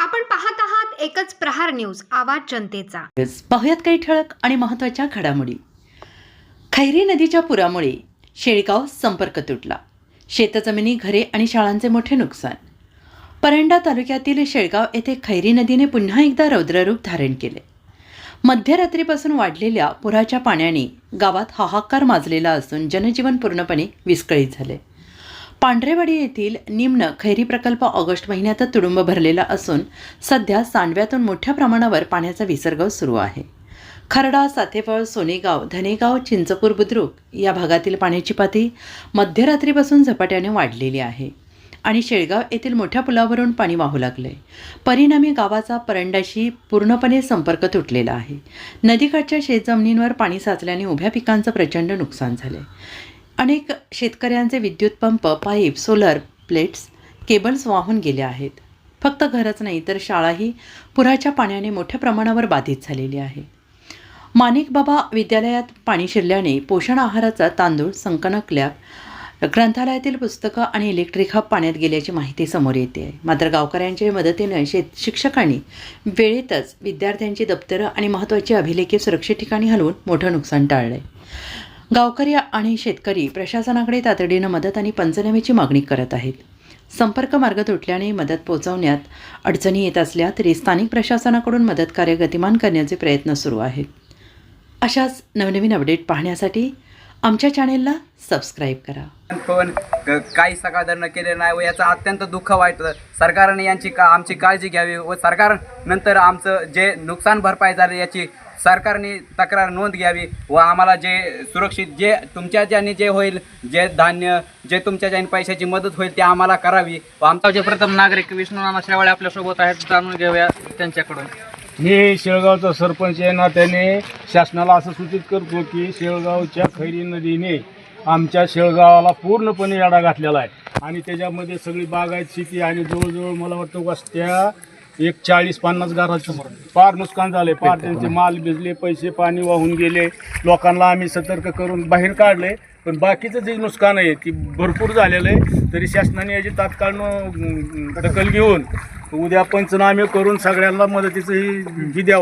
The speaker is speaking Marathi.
आपण पाहत आहात एकच प्रहार न्यूज आवाज जनतेचा. पाहुयात काही ठळक आणि महत्त्वाच्या घडामोडी. खैरी नदीच्या पुरामुळे शेळगाव संपर्क तुटला. शेतजमिनी घरे आणि शाळांचे मोठे नुकसान. परंडा तालुक्यातील शेळगाव येथे खैरी नदीने पुन्हा एकदा रौद्ररूप धारण केले. मध्यरात्रीपासून वाढलेल्या पुराच्या पाण्याने गावात हाहाकार माजलेला असून जनजीवन पूर्णपणे विस्कळीत झाले. पांढरेवाडी येथील निम्न खैरी प्रकल्प ऑगस्ट महिन्यात तुडुंब भरलेला असून सध्या सांडव्यातून मोठ्या प्रमाणावर पाण्याचा विसर्ग सुरू आहे. खरडा साथेफळ सोनेगाव धनेगाव चिंचपूर बुद्रुक या भागातील पाण्याची पातळी मध्यरात्रीपासून झपाट्याने वाढलेली आहे आणि शेळगाव येथील मोठ्या पुलावरून पाणी वाहू लागले. परिणामी गावाचा परंडाशी पूर्णपणे संपर्क तुटलेला आहे. नदीकाठच्या शेतजमिनींवर पाणी साचल्याने उभ्या पिकांचं प्रचंड नुकसान झाले. अनेक शेतकऱ्यांचे विद्युत pump pipe solar plates cables वाहून गेले आहेत. फक्त घरच नाही तर शाळाही पुराच्या पाण्याने मोठ्या प्रमाणावर बाधित झालेली आहे. माणिक बाबा विद्यालयात पाणी शिरल्याने पोषण आहाराचा तांदूळ संकनक लॅब ग्रंथालयातील पुस्तकं आणि इलेक्ट्रिक हब पाण्यात गेल्याची माहिती समोर येते. आहे मात्र गावकऱ्यांच्या मदतीनं शेत शिक्षकांनी वेळेतच विद्यार्थ्यांची दप्तरं आणि महत्त्वाची अभिलेखे सुरक्षित ठिकाणी हलवून मोठं नुकसान टाळलं आहे गावकरी आणि शेतकरी प्रशासनाकडे तातडीनं मदत आणि पंचनामेची मागणी करत आहेत. संपर्क मार्ग तुटल्याने मदत पोहोचवण्यात अडचणी येत असल्या तरी स्थानिक प्रशासनाकडून मदत कार्य गतिमान करण्याचे प्रयत्न सुरू आहेत. अशाच नवनवीन अपडेट पाहण्यासाठी आमच्या चॅनेलला सबस्क्राईब करा. पण काही सकाळधरणं केले नाही व याचं अत्यंत दुःख वाटतं. सरकारने यांची का आमची काळजी घ्यावी व सरकार नंतर आमचं जे नुकसान भरपाई झाले याची सरकारने तक्रार नोंद घ्यावी व आम्हाला जे सुरक्षित जे तुमच्या ज्याने जे होईल जे धान्य जे तुमच्या ज्याने पैशाची मदत होईल ते आम्हाला करावी. व आमचा जे प्रथम नागरिक विष्णू नाना शेवाळे आपल्यासोबत आहेत जाणून घेऊया त्यांच्याकडून. मी शेळगावचा सरपंच आहे ना त्याने शासनाला असं सूचित करतो की शेळगावच्या खैरी नदीने आमच्या शेळगावाला पूर्णपणे याडा घातलेला आहे. आणि त्याच्यामध्ये सगळी बागायत शेती आणि जवळजवळ मला वाटतं वस्त्या एक चाळीस पन्नास घराचं फार नुकसान झाले फार त्यांचे माल भिजले पैसे पाणी वाहून गेले. लोकांना आम्ही सतर्क करून बाहेर काढले पण बाकीचं जे नुकसान आहे ती भरपूर झालेलं आहे. तरी शासनाने याची तात्काळ दखल घेऊन उद्या पंचनामे करून सगळ्यांना मदतीचं ही ही द्यावं.